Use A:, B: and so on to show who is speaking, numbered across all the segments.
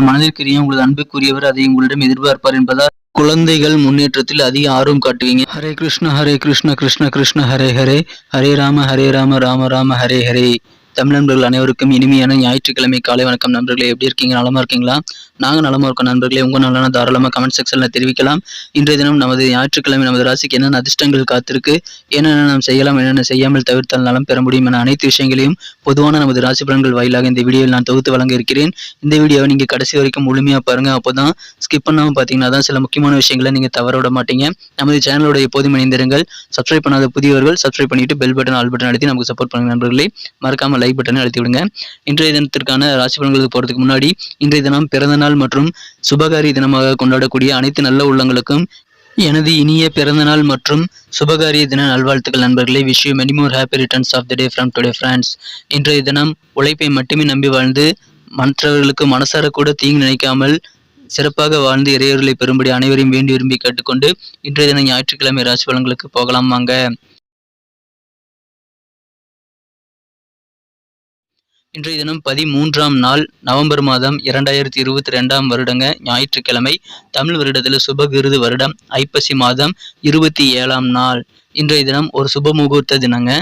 A: மனதிற்குரிய உங்களது அன்புக்குரியவர் அதை உங்களிடம் எதிர்பார்ப்பார் என்பதால் குழந்தைகள் முன்னேற்றத்தில் அதிக ஆர்வம் காட்டுவீங்க. ஹரே கிருஷ்ண ஹரே கிருஷ்ண கிருஷ்ண கிருஷ்ண ஹரே ஹரே. ஹரே ராம ஹரே ராம ராம ராம ஹரே ஹரே. தமிழ் நண்பர்கள் அனைவருக்கும் இனிமையான ஞாயிற்றுக்கிழமை. காலை வணக்கம் நண்பர்களே எப்படி இருக்கீங்க? நலமா இருக்கீங்களா? நாங்கள் நலமா இருக்கோம் நண்பர்களே. உங்க நலனா தாராளமாக கமெண்ட் செக்ஷன்ல தெரிவிக்கலாம். இன்றைய தினம் நமது ஞாயிற்றுக்கிழமை நமது ராசிக்கு என்னென்ன அதிர்ஷ்டங்கள் காத்திருக்கு என்னென்ன நாம் செய்யலாம் என்னென்ன செய்யாமல் தவிர்த்தால் நலம் பெற முடியும் என அனைத்து விஷயங்களையும் பொதுவான நமது ராசி பலன்கள் வாயிலாக இந்த வீடியோவில் நான் தொகுத்து வழங்க இருக்கிறேன். இந்த வீடியோவை நீங்க கடைசி வரைக்கும் முழுமையா பாருங்க. அப்போதான் ஸ்கிப் பண்ணாம பாத்தீங்கன்னா தான் சில முக்கியமான விஷயங்களை நீங்க தவற விட மாட்டீங்க. நமது சேனலோட எப்போதும் இணைந்திருங்கள். சப்ஸ்கிரைப் பண்ணாத புதியவர்கள் சப்ஸ்கிரைப் பண்ணிட்டு பெல் பட்டன் ஆல் பட்டன் அழுத்தி நமக்கு சப்போர்ட் பண்ணுங்க நண்பர்களே. மறக்காம லைக் பட்டனை அழுத்தி விடுங்க இன்றைய தினத்திற்கான ராசி பலன்களுக்கு போறதுக்கு முன்னாடி இன்றைய தினம் பிறந்த நாள் மற்றும் சுபகாரி தினமாக கொண்டாடக்கூடிய அனைத்து நல்ல உள்ளங்களுக்கும் எனது இனிய பிறந்தநாள் மற்றும் சுபகாரிய தின நல்வாழ்த்துக்கள் நண்பர்களே. Wish you many more happy returns of the day from today friends இன்றைய தினம் உழைப்பை மட்டுமே நம்பி வாழ்ந்து மற்றவர்களுக்கு மனசார கூட தீங்கு நினைக்காமல் சிறப்பாக வாழ்ந்து இறையர்களை பெறும்படி அனைவரையும் வேண்டி விரும்பி கேட்டுக்கொண்டு இன்றைய தினம் ஞாயிற்றுக்கிழமை ராசி பலன்களுக்கு போகலாம் வாங்க. இன்றைய தினம் பதிமூன்றாம் நாள் நவம்பர் மாதம் இரண்டாயிரத்தி இருபத்தி ரெண்டாம் வருடங்க ஞாயிற்றுக்கிழமை தமிழ் வருடத்தில் சுபகிருது வருடம் ஐப்பசி மாதம் இருபத்தி ஏழாம் நாள். இன்றைய தினம் ஒரு சுப முகூர்த்த தினங்க.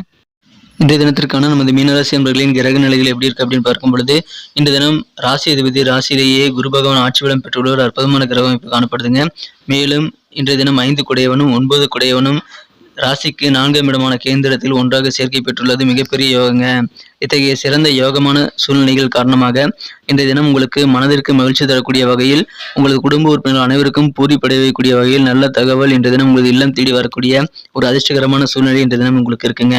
A: இன்றைய தினத்திற்கான நமது மீனராசி என்பர்களின் கிரக நிலைகள் எப்படி இருக்கு அப்படின்னு பார்க்கும் பொழுது இன்றைய தினம் ராசி அதிபதி ராசியிலேயே குரு பகவான் ஆட்சி வளம் பெற்றுள்ள ஒரு அற்புதமான கிரகம் இப்போ காணப்படுதுங்க. மேலும் இன்றைய தினம் ஐந்து குடையவனும் ஒன்பது குடையவனும் ராசிக்கு நான்காம் இடமான கேந்திரத்தில் ஒன்றாக சேர்க்கை பெற்றுள்ளது மிகப்பெரிய யோகங்க. இத்தகைய சிறந்த யோகமான சூழ்நிலைகள் காரணமாக இந்த தினம் உங்களுக்கு மனதிற்கு மகிழ்ச்சி தரக்கூடிய வகையில் உங்களது குடும்ப உறுப்பினர்கள் அனைவருக்கும் பூரிப்படையக்கூடிய வகையில் நல்ல தகவல் இன்றைய தினம் உங்களது இல்லம் தேடி வரக்கூடிய ஒரு அதிர்ஷ்டகரமான சூழ்நிலை இன்றைய தினம் உங்களுக்கு இருக்குங்க.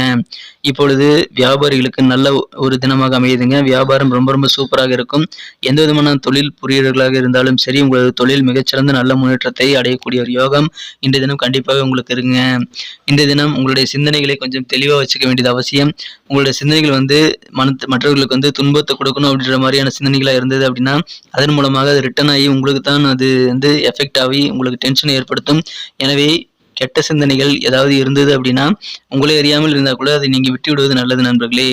A: இப்பொழுது வியாபாரிகளுக்கு நல்ல ஒரு தினமாக அமையுதுங்க. வியாபாரம் ரொம்ப ரொம்ப சூப்பராக இருக்கும். எந்த விதமான தொழில் புரியர்களாக இருந்தாலும் சரி உங்களது தொழில் மிகச்சிறந்த நல்ல முன்னேற்றத்தை அடையக்கூடிய ஒரு யோகம் இன்றைய தினம் கண்டிப்பாக உங்களுக்கு இருக்குங்க. இந்த தினம் உங்களுடைய சிந்தனைகளை கொஞ்சம் தெளிவாக வச்சுக்க வேண்டியது அவசியம். உங்களுடைய சிந்தனைகள் வந்து மற்றவர்களுக்கு வந்து துன்பத்தை கொடுக்கணும் அப்படின்ற மாதிரியான சிந்தனைகளாக இருந்தது அப்படின்னா அதன் மூலமாக அது ரிட்டர்ன் ஆகி உங்களுக்கு தான் அது வந்து எஃபெக்ட் ஆகி உங்களுக்கு டென்ஷனை ஏற்படுத்தும். எனவே கெட்ட சிந்தனைகள் ஏதாவது இருந்தது அப்படின்னா உங்களே அறியாமல் இருந்தால் கூட அதை நீங்கள் விட்டு விடுவது நல்லது நண்பர்களே.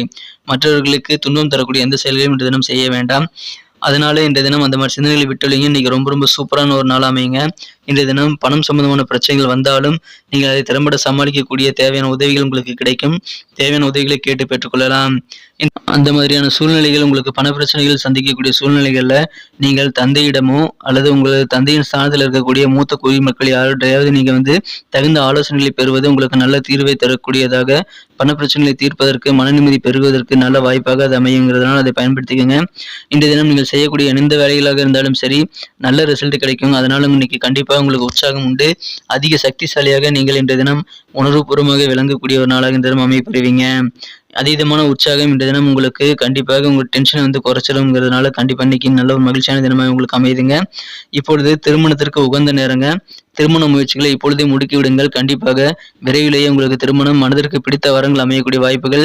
A: மற்றவர்களுக்கு துன்பம் தரக்கூடிய எந்த செயல்களையும் இந்த தினம் செய்ய வேண்டாம். அதனால இந்த தினம் அந்த மாதிரி சிந்தனைகளை விட்டுள்ளீங்க இன்னைக்கு ரொம்ப ரொம்ப சூப்பரான ஒரு நாள் அமையுங்க. இன்றைய தினம் பணம் சம்பந்தமான பிரச்சனைகள் வந்தாலும் நீங்கள் அதை திறம்பட சமாளிக்கக்கூடிய தேவையான உதவிகள் உங்களுக்கு கிடைக்கும். தேவையான உதவிகளை கேட்டு பெற்றுக்கொள்ளலாம். அந்த மாதிரியான சூழ்நிலைகள் உங்களுக்கு பண பிரச்சனைகள் சந்திக்கக்கூடிய சூழ்நிலைகளில் நீங்கள் தந்தையிடமோ அல்லது உங்களது தந்தையின் ஸ்தானத்தில் இருக்கக்கூடிய மூத்த குடிமக்கள் யாருடையாவது நீங்கள் வந்து தகுந்த ஆலோசனைகளை பெறுவது உங்களுக்கு நல்ல தீர்வை தரக்கூடியதாக பண பிரச்சனைகளை தீர்ப்பதற்கு மன நிம்மதி பெறுவதற்கு நல்ல வாய்ப்பாக அது அமையுங்கிறதுனால அதை பயன்படுத்திக்கோங்க. இன்றைய தினம் நீங்கள் செய்யக்கூடிய எந்த வேலைகளாக இருந்தாலும் சரி நல்ல ரிசல்ட் கிடைக்கும். அதனால இன்னைக்கு கண்டிப்பாக உங்களுக்கு உற்சாகம் உண்டு. அதிக சக்திசாலியாக நீங்கள் இன்றைய தினம் உணர்வுபூர்வமாக விளங்கக்கூடிய ஒரு நாளாக இந்த தினம் அமைப்பெறுவீங்க அதீதமான உற்சாகம் இந்த தினம் உங்களுக்கு கண்டிப்பாக உங்கள் டென்ஷனை வந்து குறைச்சிடும்ங்கிறதுனால கண்டிப்பாக இன்னைக்கு நல்ல ஒரு மகிழ்ச்சியான தினமாக உங்களுக்கு அமையுதுங்க. இப்பொழுது திருமணத்திற்கு உகந்த நேரங்க. திருமண முயற்சிகளை இப்பொழுதே முடுக்கி விடுங்கள் கண்டிப்பாக விரைவிலேயே உங்களுக்கு திருமணம் மனதிற்கு பிடித்த வரங்கள் அமையக்கூடிய வாய்ப்புகள்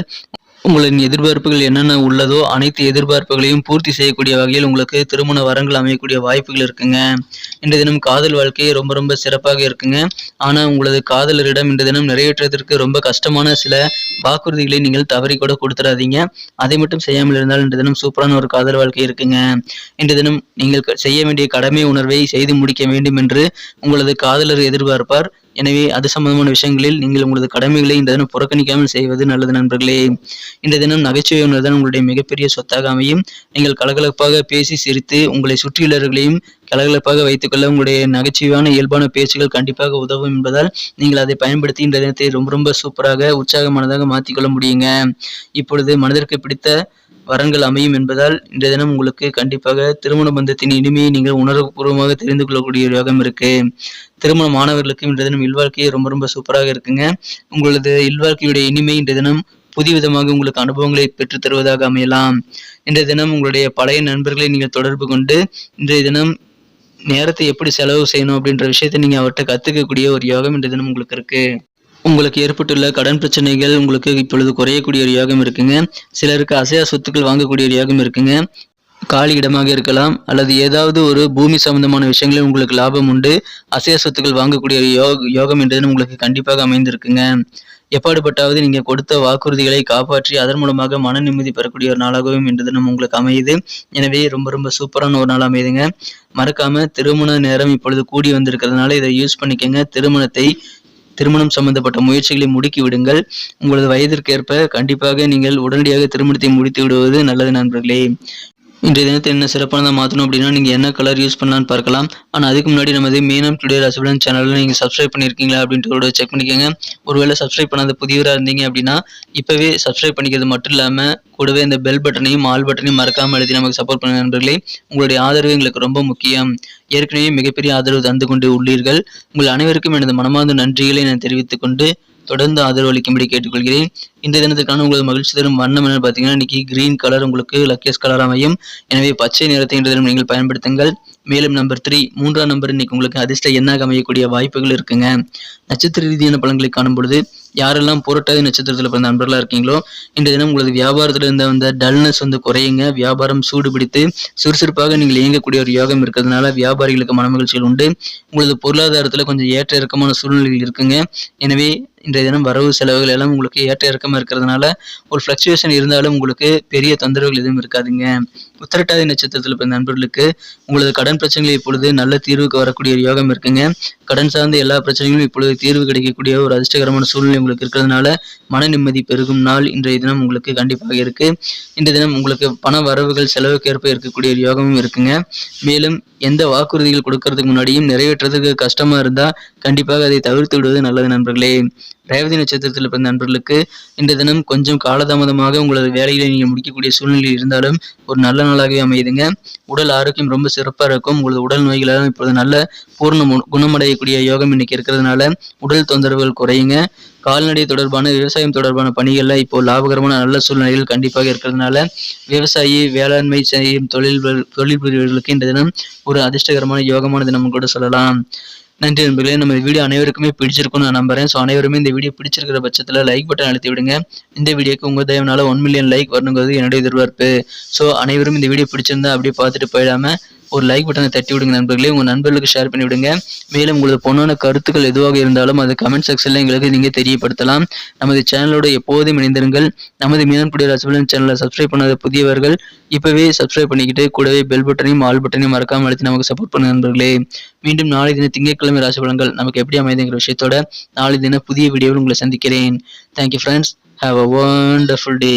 A: உங்களின் எதிர்பார்ப்புகள் என்னென்ன உள்ளதோ அனைத்து எதிர்பார்ப்புகளையும் பூர்த்தி செய்யக்கூடிய வகையில் உங்களுக்கு திருமண வரங்கள் அமையக்கூடிய வாய்ப்புகள் இருக்குங்க. இன்று தினம் காதல் வாழ்க்கையை ரொம்ப ரொம்ப சிறப்பாக இருக்குங்க. ஆனால் உங்களது காதலரிடம் இன்று தினம் நிறைவேற்றுவதற்கு ரொம்ப கஷ்டமான சில வாக்குறுதிகளை நீங்கள் தவறி கூட கொடுத்துடாதீங்க அதை மட்டும் செய்யாமல் இருந்தால் இன்று தினம் சூப்பரான ஒரு காதல் வாழ்க்கை இருக்குங்க. இன்று தினம் நீங்கள் க- செய்ய வேண்டிய கடமை உணர்வை செய்து முடிக்க வேண்டும் என்று உங்களது காதலர் எதிர்பார்ப்பார். எனவே அது சம்பந்தமான விஷயங்களில் நீங்கள் உங்களது கடமைகளை இந்த தினம் புறக்கணிக்காமல் செய்வது நல்லது நண்பர்களே. இந்த தினம் நகைச்சுவை உணர்தான் உங்களுடைய மிகப்பெரிய சொத்தாக அமையும். நீங்கள் கலகலப்பாக பேசி சிரித்து உங்களை சுற்றியுள்ளவர்களையும் கலகலப்பாக வைத்துக்கொள்ள உங்களுடைய நகைச்சுவையான இயல்பான பேச்சுகள் கண்டிப்பாக உதவும் என்பதால் நீங்கள் அதை பயன்படுத்தி இந்த தினத்தை ரொம்ப ரொம்ப சூப்பராக உற்சாகமானதாக மாற்றிக்கொள்ள முடியுங்க. இப்பொழுது மனதிற்கு பிடித்த வரங்கள் அமையும் என்பதால் இன்றைய தினம் உங்களுக்கு கண்டிப்பாக திருமண பந்தத்தின் இனிமையை நீங்கள் உணர்வுபூர்வமாக தெரிந்து கொள்ளக்கூடிய ஒரு யோகம் இருக்கு. திருமண மாணவர்களுக்கு இன்றைய தினம் இல்வாழ்க்கையே ரொம்ப ரொம்ப சூப்பராக இருக்குங்க. உங்களது இல்வாழ்க்கையுடைய இனிமை இன்றைய தினம் புதிய விதமாக உங்களுக்கு அனுபவங்களை பெற்றுத் தருவதாக அமையலாம். இன்றைய தினம் உங்களுடைய பழைய நண்பர்களை நீங்கள் தொடர்பு கொண்டு இன்றைய தினம் நேரத்தை எப்படி செலவு செய்யணும் அப்படின்ற விஷயத்தை நீங்கள் அவர்கிட்ட கற்றுக்கக்கூடிய ஒரு யோகம் இன்றைய தினம் உங்களுக்கு இருக்கு. உங்களுக்கு ஏற்பட்டுள்ள கடன் பிரச்சனைகள் உங்களுக்கு இப்பொழுது குறையக்கூடிய ஒரு யோகம் இருக்குங்க. சிலருக்கு அசையா சொத்துக்கள் வாங்கக்கூடிய ஒரு யோகம் இருக்குங்க. காலி இடமாக இருக்கலாம் அல்லது ஏதாவது ஒரு பூமி சம்பந்தமான விஷயங்களில் உங்களுக்கு லாபம் உண்டு. அசைய சொத்துக்கள் வாங்கக்கூடிய யோக யோகம் என்றது உங்களுக்கு கண்டிப்பாக அமைந்திருக்குங்க. எப்பாடுபட்டாவது நீங்கள் கொடுத்த வாக்குறுதிகளை காப்பாற்றி அதன் மூலமாக மன நிம்மதி பெறக்கூடிய ஒரு நாளாகவும் இன்று நம்ம உங்களுக்கு அமையுது. எனவே ரொம்ப ரொம்ப சூப்பரான ஒரு நாள் அமையுதுங்க. மறக்காம திருமண நேரம் இப்பொழுது கூடி வந்திருக்கிறதுனால இதை யூஸ் பண்ணிக்கங்க. திருமணத்தை திருமணம் சம்பந்தப்பட்ட முயற்சிகளை முடுக்கி விடுங்கள். உங்களது வயதிற்கேற்ப கண்டிப்பாக நீங்கள் உடனடியாக திருமணத்தை முடித்து விடுவது நல்லது நண்பர்களே. இன்றைய தினத்தை என்ன சிறப்பானதாக மாற்றணும் அப்படின்னா நீங்கள் என்ன கலர் யூஸ் பண்ணலான்னு பார்க்கலாம். ஆனால் அதுக்கு முன்னாடி நமது மீனம் டுடே ரசபலன் சேனலில் நீங்கள் சப்ஸ்கிரைப் பண்ணியிருக்கீங்களா அப்படின்ட்டு செக் பண்ணிக்கோங்க. ஒருவேளை சப்ஸ்கிரைப் பண்ணாத புதியவராக இருந்தீங்க அப்படின்னா இப்போவே சப்ஸ்கிரைப் பண்ணிக்கிறது மட்டும் இல்லாமல் கூடவே இந்த பெல் பட்டனையும் ஆல் பட்டனையும் மறக்காமல் எழுதி நமக்கு சப்போர்ட் பண்ண நண்பர்களே. உங்களுடைய ஆதரவு எங்களுக்கு ரொம்ப முக்கியம். ஏற்கனவே மிகப்பெரிய ஆதரவு தந்து கொண்டு உள்ளீர்கள். உங்கள் அனைவருக்கும் எனது மனமார்ந்த நன்றிகளை நான் தெரிவித்துக் கொண்டு தொடர்ந்து ஆதரவளிக்கும்படி கேட்டுக்கொள்கிறேன். இந்த தினத்துக்கான உங்களது மகிழ்ச்சி தரும் வண்ணம் என்ன பார்த்தீங்கன்னா இன்னைக்கு கிரீன் கலர் உங்களுக்கு லக்கியஸ் கலர் அமையும். எனவே பச்சை நிறத்தை இன்று தினம் நீங்கள் பயன்படுத்துங்கள். மேலும் நம்பர் த்ரீ மூன்றாம் நம்பர் இன்னைக்கு உங்களுக்கு அதிர்ஷ்ட எண்ணாக அமையக்கூடிய வாய்ப்புகள் இருக்குங்க. நட்சத்திர ரீதியான பலன்களை காணும் பொழுது யாரெல்லாம் புரட்டாதி நட்சத்திரத்தில் பிறந்த நண்பர்களாக இருக்கீங்களோ இன்றைய தினம் உங்களது வியாபாரத்தில் இருந்த வந்த டல்னஸ் வந்து குறையுங்க. வியாபாரம் சூடு பிடித்து சுறுசுறுப்பாக நீங்கள் இயங்கக்கூடிய ஒரு யோகம் இருக்கிறதுனால வியாபாரிகளுக்கு மனமகிழ்ச்சிகள் உண்டு. உங்களது பொருளாதாரத்தில் கொஞ்சம் ஏற்ற இறக்கமான சூழ்நிலைகள் இருக்குங்க. எனவே இன்றைய தினம் வரவு செலவுகள் எல்லாம் உங்களுக்கு ஏற்ற இறக்கமாக இருக்கிறதுனால ஒரு ஃப்ளக்சுவேஷன் இருந்தாலும் உங்களுக்கு பெரிய தொந்தரவுகள் எதுவும் இருக்காதுங்க. உத்திரட்டாதி நட்சத்திரத்தில் பிறந்த நண்பர்களுக்கு உங்களது கடன் பிரச்சனைகள் இப்பொழுது நல்ல தீர்வுக்கு வரக்கூடிய ஒரு யோகம் இருக்குங்க. கடன் சார்ந்த எல்லா பிரச்சனைகளும் இப்பொழுது தீர்வு கிடைக்கக்கூடிய ஒரு அதிர்ஷ்டகரமான சூழ்நிலை உங்களுக்கு இருக்கிறதுனால மன நிம்மதி பெருகும் நாள் இன்றைய தினம் உங்களுக்கு கண்டிப்பாக இருக்கு. இன்றைய தினம் உங்களுக்கு பண வரவுகள் செலவுக்கு ஏற்ப இருக்கக்கூடிய ஒரு யோகமும் இருக்குங்க. மேலும் எந்த வாக்குறுதிகள் கொடுக்கறதுக்கு முன்னாடியும் நிறைவேற்றுறதுக்கு கஷ்டமா இருந்தா கண்டிப்பாக அதை தவிர்த்து விடுவது நல்லது நண்பர்களே. ரேவதி நட்சத்திரத்தில் பிறந்த நண்பர்களுக்கு இந்த தினம் கொஞ்சம் காலதாமதமாக உங்களது வேலைகளை நீங்கள் முடிக்கக்கூடிய சூழ்நிலை இருந்தாலும் ஒரு நல்ல நாளாகவே அமையுதுங்க. உடல் ஆரோக்கியம் ரொம்ப சிறப்பாக இருக்கும். உங்களது உடல் நோய்களெல்லாம் இப்பொழுது நல்ல பூர்ண குணமடையக்கூடிய யோகம் இன்னைக்கு இருக்கிறதுனால உடல் தொந்தரவுகள் குறையுங்க. கால்நடை தொடர்பான விவசாயம் தொடர்பான பணிகளில் இப்போ லாபகரமான நல்ல சூழ்நிலைகள் கண்டிப்பாக இருக்கிறதுனால விவசாயி வேளாண்மை செய்யும் தொழில் தொழில் புரிவர்களுக்கு இந்த தினம் ஒரு அதிர்ஷ்டகரமான யோகமான தினம் கூட சொல்லலாம். நன்றி நண்பர்களே. நம்ம வீடியோ அனைவருக்குமே பிடிச்சிருக்கும்னு நான் நம்புறேன். ஸோ அனைவருமே இந்த வீடியோ பிடிச்சிருக்கிற பட்சத்தில் லைக் பட்டன் அழுத்தி விடுங்க. இந்த வீடியோக்கு உங்கள் தயவுனால ஒன் மில்லியன் லைக் வரணுங்கிறது என்னுடைய எதிர்பார்ப்பு. ஸோ அனைவரும் இந்த வீடியோ பிடிச்சிருந்தா அப்படியே பார்த்துட்டு போயிடாம ஒரு லைக் பட்டனை தட்டி விடுங்க நண்பர்களே. உங்கள் நண்பர்களுக்கு ஷேர் பண்ணி விடுங்க. மேலும் உங்களது பொண்ணான கருத்துக்கள் எதுவாக இருந்தாலும் அது கமெண்ட் செக்ஷனில் எங்களுக்கு நீங்கள் தெரியப்படுத்தலாம். நமது சேனலோட எப்போதும் இணைந்திருங்கள். நமது மீனன்புடைய ரசபலன் சேனலை சப்ஸ்கிரைப் பண்ணாத புதியவர்கள் இப்போவே சப்ஸ்கிரைப் பண்ணிக்கிட்டு கூடவே பெல் பட்டனையும் ஆல் பட்டனையும் மறக்காமல் அழுத்தி நமக்கு சப்போர்ட் பண்ணுங்க நண்பர்களே. மீண்டும் நாளை தின திங்கட்கிழமை ராசி பலன்கள் நமக்கு எப்படி அமைதுங்கிற விஷயத்தோட நாளை தின புதிய வீடியோவில் உங்களை சந்திக்கிறேன். Thank you friends have a wonderful day